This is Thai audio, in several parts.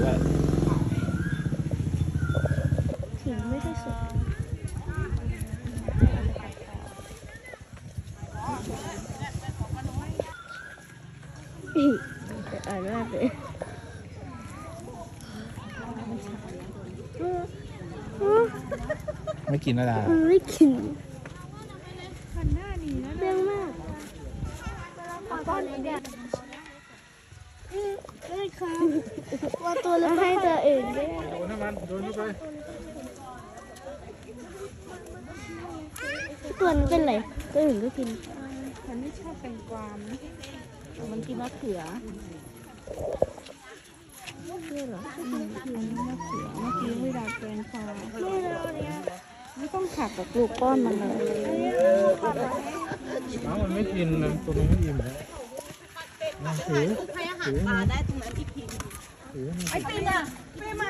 ด้วยสีไม่ค่อยสวยอีกอ่านมากเลยเออเออไม่กินนะดามันไม่กินหันหน้าหนีแล้ว เรื่องมาก ป้อนเด็ก เอ้ยครับว่าตัวแล้วให้ตัวอื่นด้วย โดนให้มันโดนเข้าไป ตัวนั้น เป็นไรตัวอื่นก็กิน มันไม่ชอบแตงกวามั้ยมันกินมะเขือนี่เหรออืมมันมะเขือเมื่อกี้ไม่ได้แตงกวาไม่ต้องขัดกับลูกป้อนมันเลยน้องมันไม่กินนะตัวมันไม่อิ่มแล้วมาถือถือมาได้ตรงนั้นอีกทีถือไอ้ปีน่ะปีมา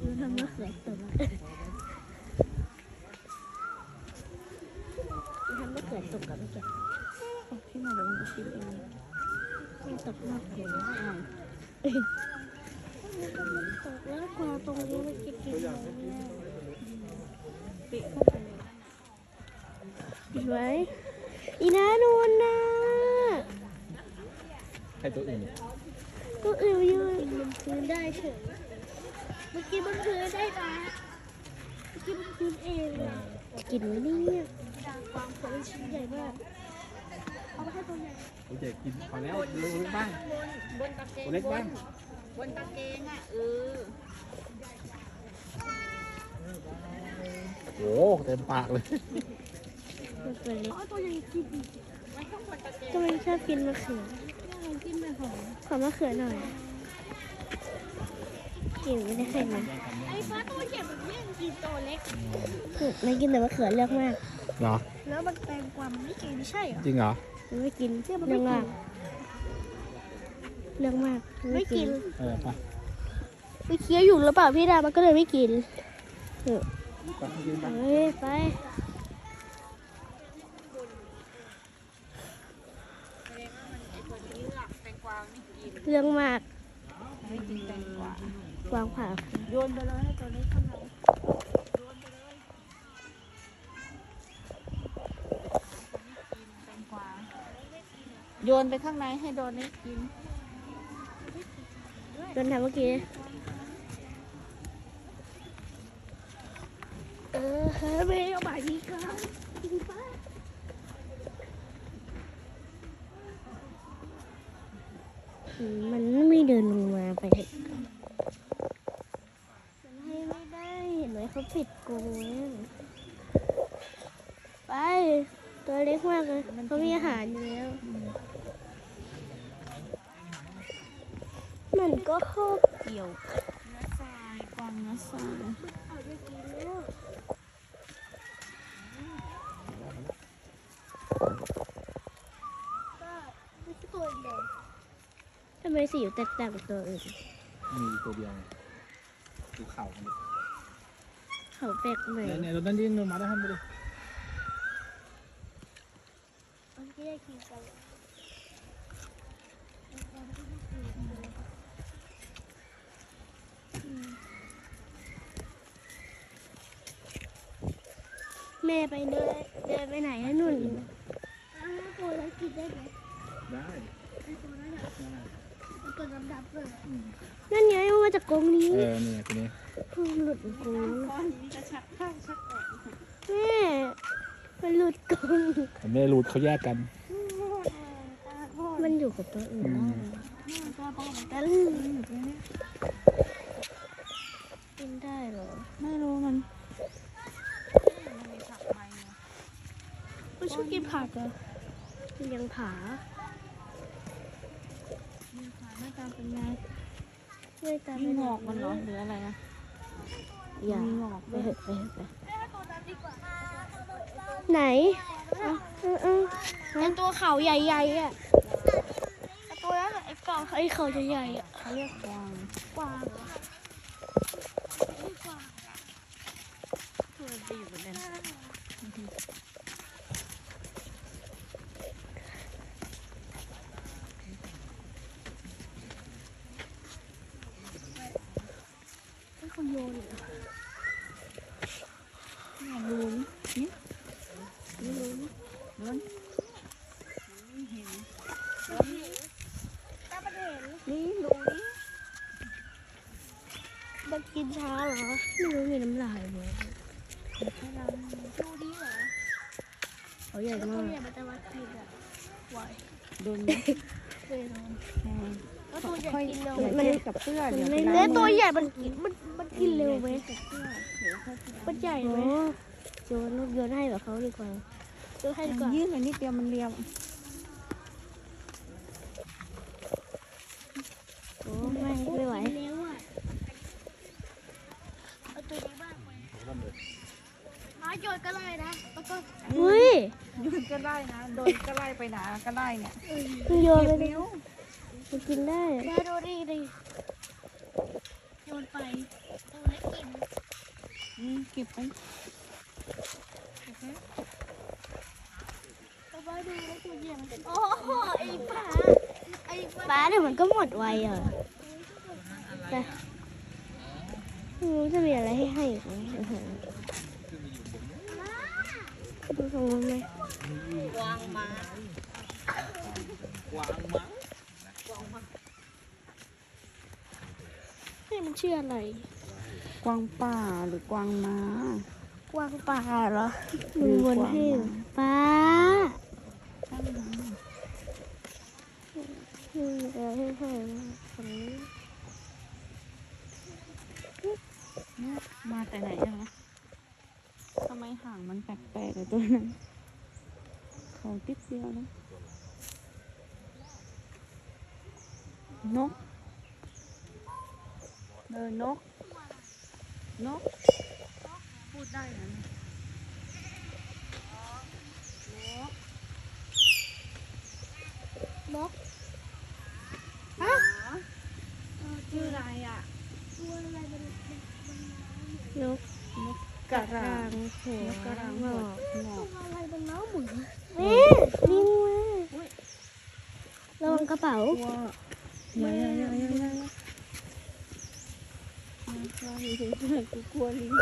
ดูทำมะเขือตกทำมะเขือตกกับมะเขือ พี่มาเดี๋ยวมันจะกินเอง มัน ตกมากเลยตกแล้วกว่าตรงนี้มันจะกินไหมเนี่ยปิเข้าไปเลยกินไหมอีน้านูนนะให้ตัวอื่นก็เอวยืนบนพื้นได้เฉยเมื่อกี้บนพื้นได้นะเมื่อกี้บนพื้นเองอะกินไหมเนี่ยวางผลชิ้นใหญ่มากเอาไปให้ตัวใหญ่ โอเคกินพอแล้วเล็กบ้างบนตะเกงตัวเล็กบ้างบนตะเกงอะเออโอ้เต็มปากเลยตัวเล็กตัวใหญ่กินไม่ต้องบนตะเกงก็มันชอบกินมะเขือกินไม่หอมขอมะเขือหน่อยกินไม่ได้ใครมาไอ้ฟ้าตัวใหญ่มันไม่กินตัวเล็กไม่กินแต่มะเขือเลือกมากเหรอแล้วมันแตงกวามันไม่กินใช่เหรอจริงเหรอ มันไม่กินเรื่องมากเรื่องมากไม่กินเออไปไปเคี้ยวอยู่หรือเปล่าพี่ดามันก็เลยไม่กินเออไปกินไปเฮ้ยไปแตงกวาไม่กินเรื่องมากไม่กินแตงกวาวางผ่าโยนไปเลยให้ตัวเล็กข้างใน โยนไปข้างในให้โดนเล็กกินโดนทำเมื่อกี้ เออเฮ้ยไม่เอาบายดีกันกินไปอืมมันไม่เดินลงมาไปเถอะมันให้ไม่ได้เห็นไหมเขาปิดกรงแล้วไป ตัวเล็กมากเลยเขามีอาหารอยู่แล้ว มันก็เข้า เกี่ยวเนื้อทรายกวางเนื้อทรายทำไมสีแตกต่างกับตัวอื่น มีตัวเดียวดูเข่ามันดิเขาแปลกใหม่ เนี่ยเนี่ยเราต้องดิ้นลงมาได้ทำไปดิแม่ไปเดินเดินไปไหนนะนุ่นตัวแล้วกินได้ไหม ได้ ตัวดำๆเลยนั่นไงมันมาจากกรงนี้ เออเนี่ยตัวนี้ เพิ่งหลุดกรง ก้อนนี้จะชักเข้าชักออก แม่ มันหลุดกรงผมไม่ได้รูดเขาแยกกัน มันอยู่กับตัวอื่นอืมได้กันกินได้เหรอไม่รู้มันมันชอบกินผักเหรอมันยังผาหน้าตาเป็นไงไม่ตามมีหงอกมันเหรอหรืออะไรนะอย่ามีหงอกไปด้วยเถอะไปเถอะไป ไหนเอาเอาเอาไอตัวเขาใหญ่ๆอะไอตัวนั้นอะไอเก่าไอเขาใหญ่ๆอะเขาเรียกกวางกวางเหรอ มันจะอยู่บนนั้น โยน เนี่ยรูนี่นี่รูนี่รูนนี่เห็น ตาประเด็น นี่รูนี่ กินเช้าเหรอ ไม่รู้มีน้ำลายเลยให้เราดูดีเหรอเขาใหญ่แล้วมาตัวกใหญ่มันจะมากินอะไหวโดนไหมเคยโดนใช่แล้วตัวใหญ่ค่อยกินเร็วอย่ามัน เทียบกับเสื้อนเดี๋ยวไปแล้ล้าวงตัวใหญ่มันกินมันมันกินเร็วไหมมันใหญ่ไหมโยนลูกโยนให้แบบเขาดีกว่าโยนให้ดีกว่า ยื่นอันนี้เดียวมันเรียวโอ้ไม่ไม่ไหว เร็วอะ บ้างไหมน้อยโยนก็เลยนะแล้วก็เฮ้ยยืนก็ได้นะโดนก็ไล่ไปหนาก็ได้เนี่ยโยนไปนิ้วมันกินได้แม่ดูดิดิโยนไปตัวเล็กกินอืมเก็บไปเอาไปดูแล้วตัวใหญ่มันโอ้โหไอ้ปลาไอ้ปลาเนี่ยมันก็หมดไวอะแต่ไม่ รู้จะมีอะไรให้ให้อีกไหมดูตรงนู้นไหมกวางมั้งนี่มันชื่ออะไร กวางป่าหรือกวางม้า กวางป่าเหรอมือวนให้ปลาให้ให้ฝั่งนี้ เนี่ยมา แต่ไหนอะคะทำไมห่างมันแปลกๆเลยตัวนั้นเขาติดเดียวนะ นกเออนก นก พูดได้นะนกนกฮะชื่ออะไรอะตัวอะไร นกกระรางหัวนกกระรางหัวอกงอกอะไรเป็นน้องหมุนนี่ลิงมาระวังกระเป๋าตัวใหญ่ใหญ่ใหญ่ใหญ่ใหญ่เราอยู่เฉยๆกูกลัวลิง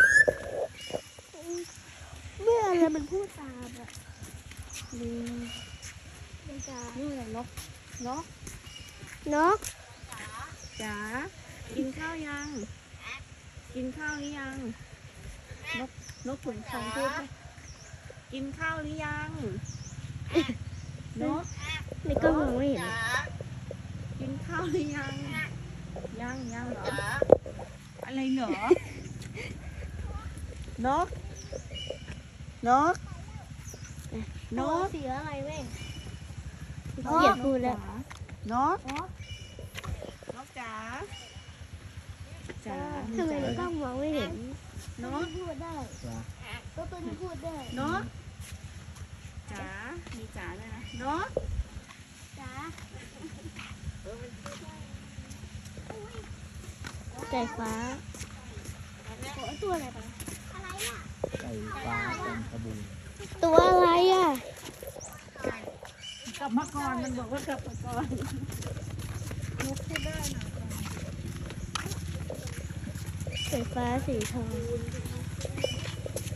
เมื่ออะไรมันพูดตามอะลิงมันจะนี่อะไรนกนกนกจ๋ากินข้าวยัง กินข้าวหรือยัง นกนกขุนทองพูดไหมกินข้าวหรือยังนกในกล้องมองไม่เห็น กินข้าวหรือยัง ยังยังเหรอ อะไรเหรอนก นก นก เสียอะไรแม่เกียดพูดแล้วนก นกจ๋า จ๋าทำไมในกล้องมองไม่เห็นนนกกพูดได้ก็ตัวนี้พูดได้นกจ๋ามีจ๋าด้วยนะนกจ้าไก่ฟ้าโอ้ตัวอะไรปะอะไรอะไก่ฟ้าเป็นกระบูตัวอะไรอะกลับมาก่อนมันบอกว่ากลับมาก่อนนกพูดได้นะ ไก่ฟ้าสีทอง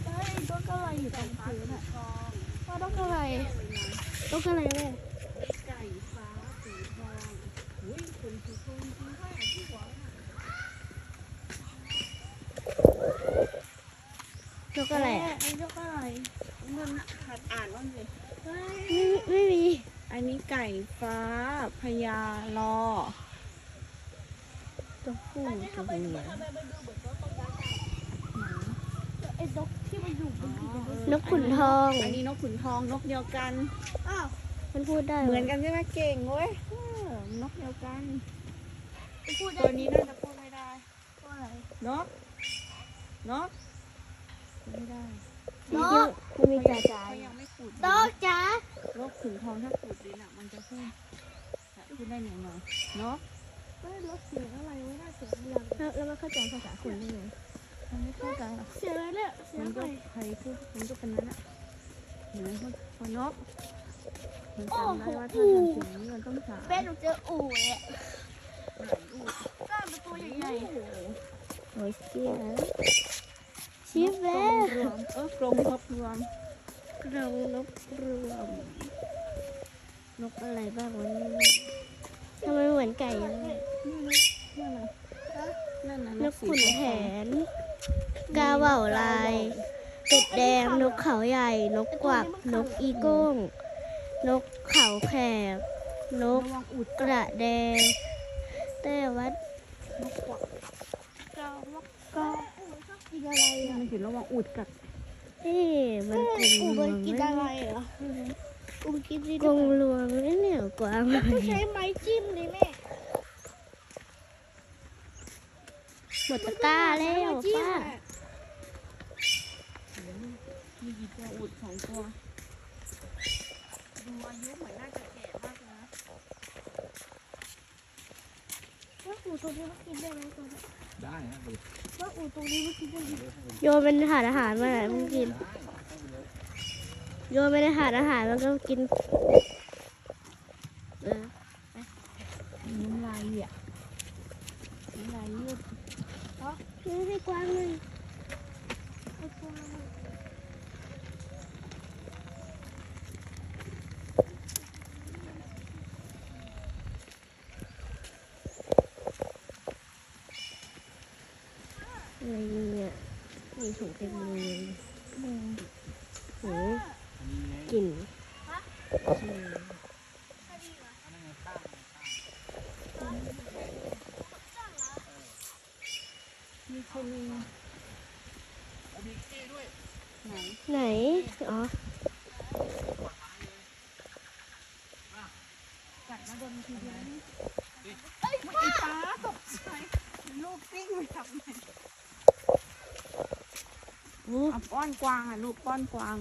เฮ้ยนกอะไรอยู่ตรงพื้นอะว่านกอะไรนกอะไรเนี่ยไก่ฟ้าสีทองอุ้ยคุณคือคุณจริงด้วยที่หัวนกอะไรไอ้อะไอ้นกอะไรมันหัดอ่านบ้างสิไม่ไม่มี อันนี้ไก่ฟ้าพญาลอตัวผู้ตัวเมีย ไอ้นกที่มันอยู่บนนกขุนทอง อันนี้นกขุนทองนกเดียวกัน อ้าวมันพูดได้เหมือนกันใช่ไหมเก่งเว้ยเออนกเดียวกันมันพูดได้ตัวนี้น่าจะพูดไม่ได้ตัวอะไรนกนกพูดไม่ได้นกมันมีจ่าจ่าเขายังไม่ขุดนกจ๋านกขุนทองถ้าขุดดินอะมันจะพูดพูดได้หน่อยหน่อยนกไม่นกเสียงอะไรไว้น่าเสียงเรียงแล้วแล้วมันเข้าใจภาษาคนได้ไง มันไม่เข้าใจหรอกเสียงอะไรเนี่ยเสียมังนอะก็ไรใครพูดมันก็เป็นนั้นอะเห็นไหมพอพอนกมันจำได้ว่าถ้าทำสิ่งนี้มันต้องสาเป็นหนูเจออู่เลยอะกล้ามเป็นตัวใหญ่โอ้โหโอเคชิปกรแล้งวรวมเออกรงนกรวมกรงนกรวม นกอะไรบ้างวะเนี่ยทำไมเหมือนไก่ยังนั่นน่ะนั่นน่ะนกขุนแผน กาเหว่าลายเป็ดแดงนกเขาใหญ่ นกกวัก นกอีโก้ง นกเขาแขก นกระวังอุดกระแดงแต่วัดนกกวักกาวักกากินอะไรอะมันเห็นระวังอุดกัดเอ๊ะมันกรงลวงกินอะไรเหรออุ้มกินดิกรงลวงไม่เหนียวกว่าไหมใช้ไม้จิ้มเลยแม่ หมดตะกร้าแล้วป้ามีกี่ตัวอุดสองตัวดูอายุเหมือนน่าจะแก่มากเลยนะว่าอูตรงนี้มันกินได้ไหมตัวนี้ได้นะว่าอูตรงนี้มันกินได้ไหมโยนเป็นถาดอาหารมาไหนมันกิน โยนไปในถาดอาหารมันก็กินเออน้ำลายอะน้ำลายยืด นี่ให้กวางเลยไอ้กวางอะไรเนี่ยมีถุงเต็มเลยโหกลิ่น มีคนนึงไหน ไหน อ๋อ กัดมาโดนทีเดียวนี่เอ้ยไอ้ป้าตกใจลูก ปิ้งไปทำไมโอ้อะป้อนกวางอะลูกป้อนกวาง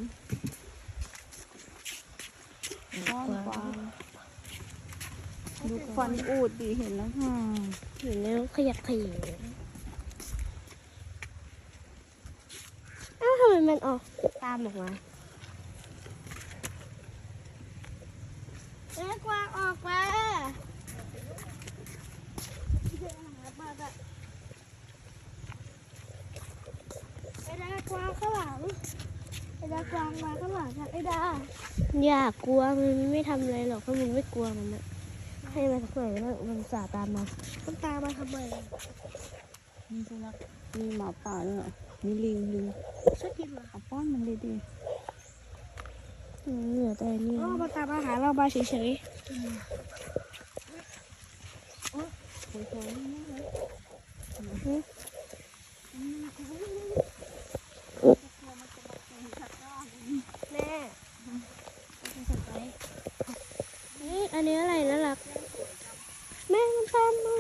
ป้อนกวางดูฟันอูดดีเห็นแล้วค่ะเห็นแล้วขยักขยงอ้าวทำไมมันออกตามออกมา ไอ้กวางออกมาไอ้ดากวางข้างหลังไอ้ดากวางมาข้างหลังอะไอ้ดา อยากกลัวมันไม่ทำอะไรหรอกเพราะมันไม่กลัวมันนะให้มันสักหน่อยแล้วมันสาตามมามันตามมาทำไมมีสุนัขมีหมาป่าด้วยเหรอมีลิงลิงชอบกินเหรอเอาป้อนมันดีดีเหนื่อยแต่นี่อ๋อมาตามอาหารเรามาเฉยๆสวยๆนี่เลย ๆแม่ นี่ อันนี้อะไรน่ารักแม่มันตามมา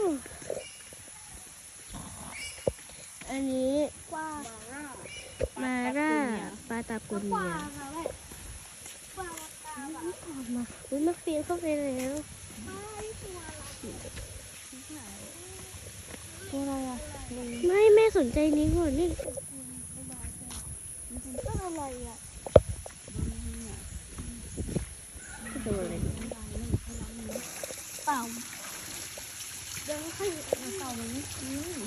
อันนี้กวางมาร่าปลาตากุนกเนีวายงอะแม่กวางมันตามอะมาอุ้ยมันปีนเข้าไปแล้วตัวอะไรอะลิงไม่แม่สนใจนี้ก่อนนี่ก็อะไรอะ ตัวอะไร เต่าเดี๋ยวให้ เต่ามันนี่อืม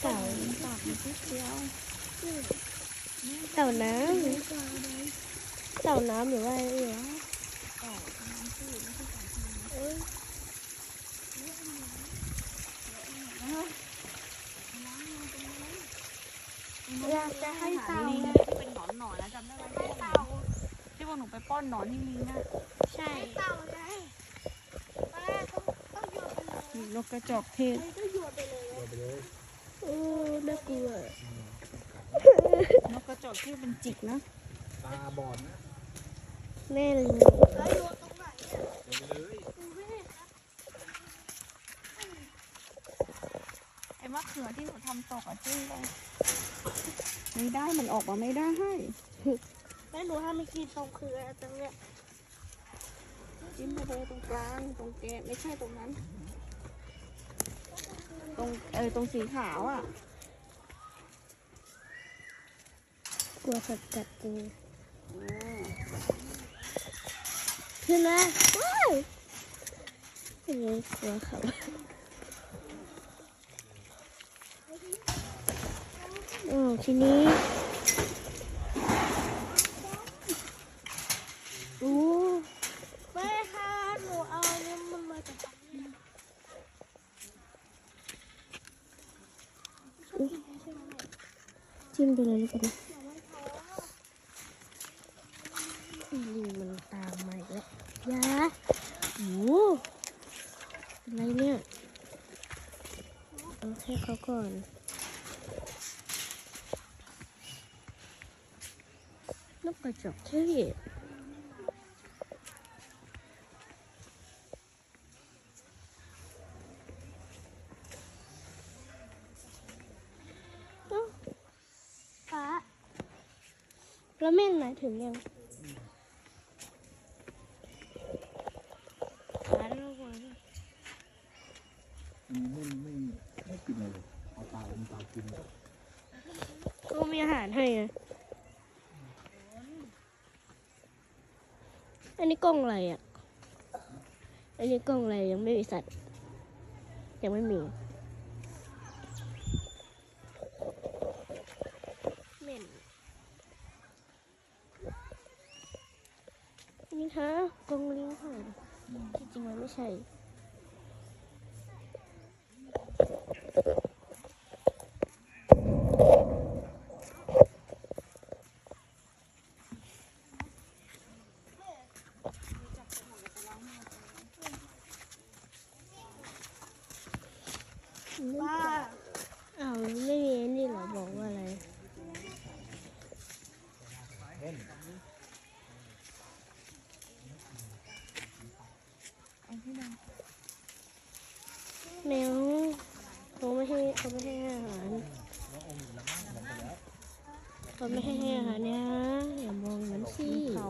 เต่า ปากมันนิด เดียวเต่าน้ำเต่าน้ำหรือว่าอะไรเหรออยากจะให้เต่าลิงที่เป็นหนอนหนอนนะจำได้ไหมที่พวกหนูเต่าที่พวกหนูไปป้อนหนอนที่ลิงอะใช่เต่าไงตอนแรกต้องต้องโยนไปเลยมีนกกระจอกเทศก็โยนไปเลย ไปเลยโอ้น่ากลัว นกกระจอกเทศเป็นจิกนะตาบอดนะแม่ลิงแล้วโยนตรงไหนเนี่ยไปเลยไอ้มะเขือที่หนูทำตกอะจิ้มไปไม่ได้มันออกมาไม่ได้แม่หนูทำไม่กินตรงคืออะไรตรงเนี้ยจิ้มไปเลยตรงกลางตรงแกะไม่ใช่ตรงนั้น ตรงเออตรงสีขาวอะ กลัวสัตว์กัดจริงอ่าขึ้นมาว้าวเฮ้ยกลัวเขาอ๋อทีนี้โอ้ แม่คะหนูเอาเนี่ยมันมาจาก จิ้มไปเลยแล้วกันนะลิงมันตามมาอีกแล้วยาโอ้อะไรเนี่ยเอาให้เขาก่อนนกกระ จอกเทศฟ้าแล้วแม่งหมายถึงยังขาระวังอันไม่ไม่ไม่กินอะไรเลยเอาปลาเอาปลากินก็มีอาหารให้ไง นนี้กล้องอะไรอะ อันนี้กล้องอะไรยังไม่มีสัตว์ ยังไม่มีเหม็นนี่คะกล้องลิงค่ะจริงๆมันไม่ใช่ ฟ้า อ้าวไม่มีไอ้นี่เหรอบอกว่าอะไร แมว เขาไม่ให้ให้อาหารเขาไม่ให้ให้อาหารเนี่ยอย่ามองมันสิเขา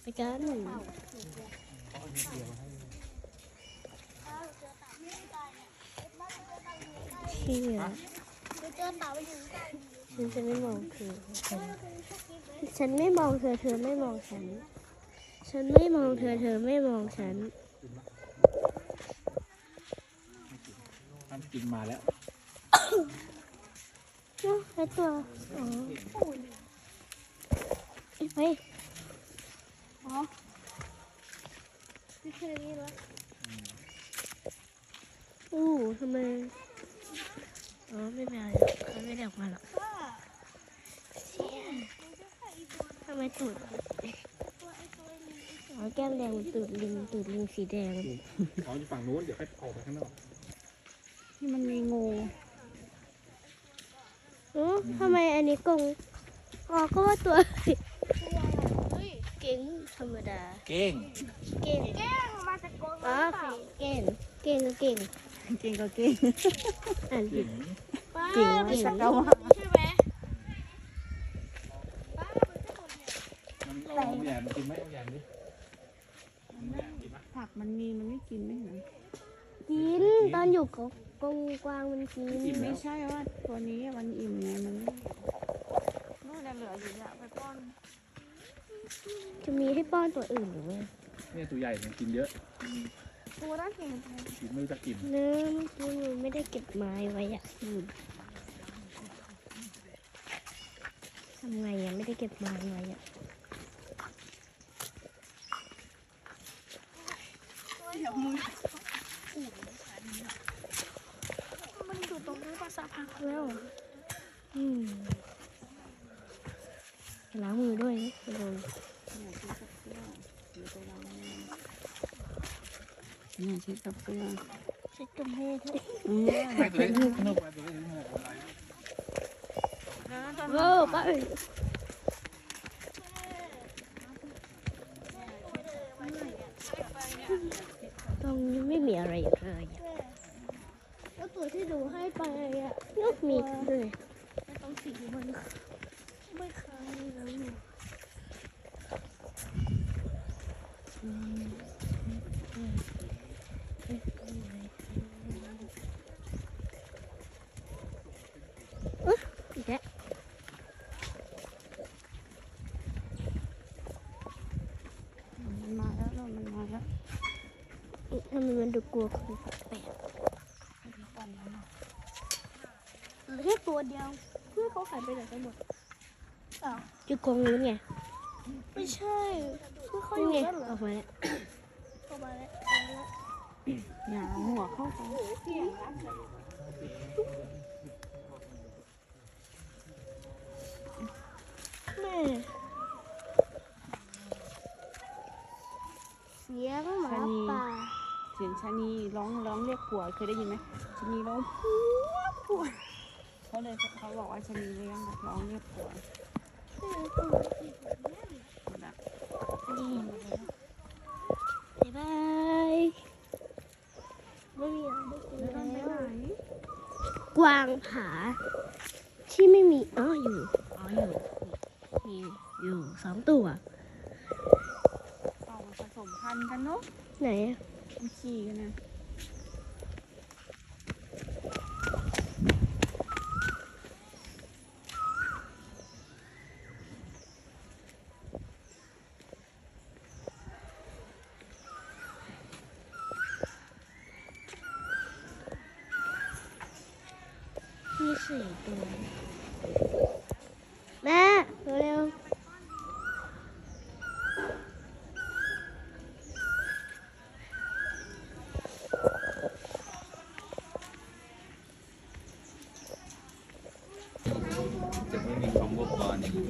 ไปกันเชี่ยหนูเจอเต่าอยู่ฉันจะไม่มองเธอฉันไม่มองเธอเธอไม่มองฉัน ฉันไม่มองเธอเธอไม่มองฉัน ท่านกินมาแล้วเนาะไอตัวอ๋อเอ้ยไปไม่เคยมีแล้วอู้ทำไมอ๋อไม่เป็นไรเขาไม่ได้ออกมาหรอกฟ้าทำไมตูดอ๋อแก้มแดงมันตูดลิงตูดลิงสีแดงเขาอยู่ฝั่งนู้นเดี๋ยวให้ออกไปข้างนอก ที่มันมีงูอ๋อทำไมอันนี้กงอ๋อก็ว่าตัวเฮ้ยเก่งธรรมดา เก้งเก่งแก้วมาจากกรงอ๋อหรือเปล่าเก่งเก่งเก่งเก่งก็เก่งอ่านผิเก่ดงฟ้าจริงมันจริงเราว่าใช่ไหมฟ้ามันจะหมดเนี่ยมันเราเอาแหย่มันกินไหมเอาแหย่ดิเอาแหย่กินไหมผักมันมีมันไม่กินไม่เหรอกินตอนอยู่กับ กงกวางมันกินไม่ใช่ว่าตัวนี้มันอิ่มไงมันไม่นู่นน่ะเหลืออยู่เนี่ยไปป้อนจะมีให้ป้อนตัวอื่นหรือไงเนี่ยตัวใหญ่มันกินเยอะตัวนั้นเก่งกินไม่รู้จักอิ่มเนื้อเมื่อกี้มันไม่ได้เก็บไม้ไว้อะอืมทำไงอะไม่ได้เก็บไม้ไว้อะมันอยู่ตรงนี้มาสักพัก แล้วเหรออืมล้างมือด้วยนะไปลงเนี่ยชิดกับเสื้อเช็ดจมให้ด้วยอืมไปตัวเล็กข้างนอกไปตัวเล็กข้างนอกโอ้ไปตรงนี้ไม่มีอะไรเลยอะแล้วตัว ที่หนูให้ไปอะนกมีด้วยไม่ต้องสีมันไม่เคยเลยหนูอีกแล้วมันมาแล้วแล้วมันมาแล้วทำไมมันดูกลัวคนแปลก เหลือแค่ ตัวเดียวเพื่อนเขาหายไปไหนกันหมดอ้าวจุดกองนู้นไงไม่ใช่เพื่อนเขาอนี่ยู่ไงนั่นเหรอออกมาแล้วเข้ามาแล้วเอาละอย่าเอาหัวเข้าไปแม่เสียงหมาป่าเสียงชะนีร้องร้องเรียกผัวเคยได้ยินไหมชะนีร้องผัวผัว เขาเลยเขาบอกว่าชะนีเลี้ยงร้องเรียกผัวนะบ๊ายบายไม่มีอะไรได้กินแล้วต้องไปแล้วไหนกวางผาที่ไม่มีอ๋ออยู่อ๋ออยู่มีอยู่สองตัวเอาผสมพันธุ์กันเนาะไหนอะมันขี่กันนะ มีสี่ตัวแม่เร็ว จะไม่มีความบกบอนอย่างนี้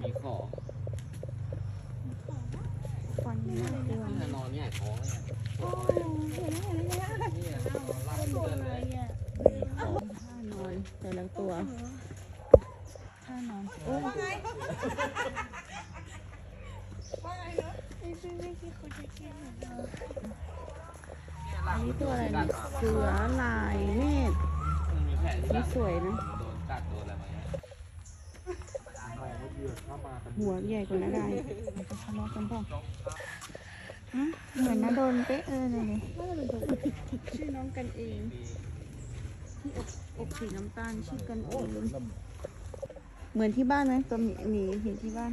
มีขอ ฟันน่ากลัว ถ้านอนเนี่ยท้องเนี่ย โอ้เห็นไหมเห็นไหมเนี่ย เนี่ยนอนรับ ตัว เพื่อน อะ เล ไร ย อะ ท่านอนแต่ละตัวท่านอนโอ้ไม่ใช่ไม่ใช่คนจะกินเหมือนเราอันนี้ตัวอะไรเนี่ยเสือลายเมฆมันมีแผลที่หลันี่งสวยนะหัวใหญ่กว่านาดายมันจะทะเลาะกันเปล่าฮะ เหมือนนาโดนเป๊ะเออเลยเนี่ยชื่อน้องกันเองที่อกอกสีน้ำตาลชื่อกันเองเหมือนที่บ้านไหมตัวหมีหมีเห็นที่บ้าน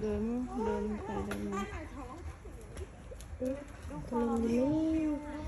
เดินเดินไปเดินมาๆตรงนี้